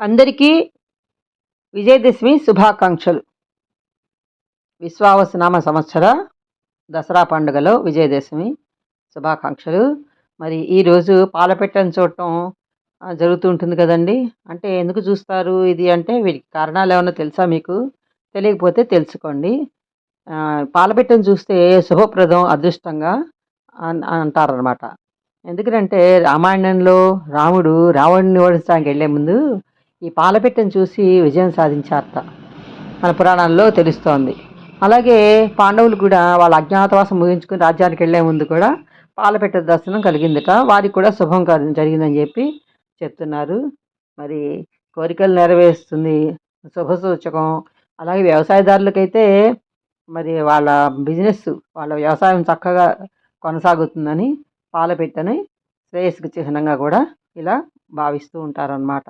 అందరికీ విజయదశమి శుభాకాంక్షలు. విశ్వావసనామ సంవత్సర దసరా పండుగలో విజయదశమి శుభాకాంక్షలు. మరి ఈరోజు పాలపెట్టని చూడటం జరుగుతూ ఉంటుంది కదండి. అంటే ఎందుకు చూస్తారు ఇది అంటే వీటికి కారణాలు ఏమైనా తెలుసా మీకు? తెలియకపోతే తెలుసుకోండి. పాలపెట్టను చూస్తే శుభప్రదం అదృష్టంగా అన్ అంటారనమాట ఎందుకంటే రామాయణంలో రాముడు రావణుని ఓడించడానికి వెళ్ళే ముందు ఈ పాలపెట్టెను చూసి విజయం సాధించారట. మన పురాణాల్లో తెలుస్తోంది. అలాగే పాండవులు కూడా వాళ్ళ అజ్ఞాతవాసం ముగించుకుని రాజ్యానికి వెళ్ళే ముందు కూడా పాలపెట్టె దర్శనం కలిగిందట. వారికి కూడా శుభం జరిగిందని చెప్పి చెప్తున్నారు. మరి కోరికలు నెరవేరుస్తుంది. శుభ సూచకం. అలాగే వ్యవసాయదారులకైతే మరి వాళ్ళ బిజినెస్ వాళ్ళ వ్యవసాయం చక్కగా కొనసాగుతుందని పాలపెట్టెని శ్రేయస్కు చిహ్నంగా కూడా ఇలా భావిస్తూ ఉంటారన్నమాట.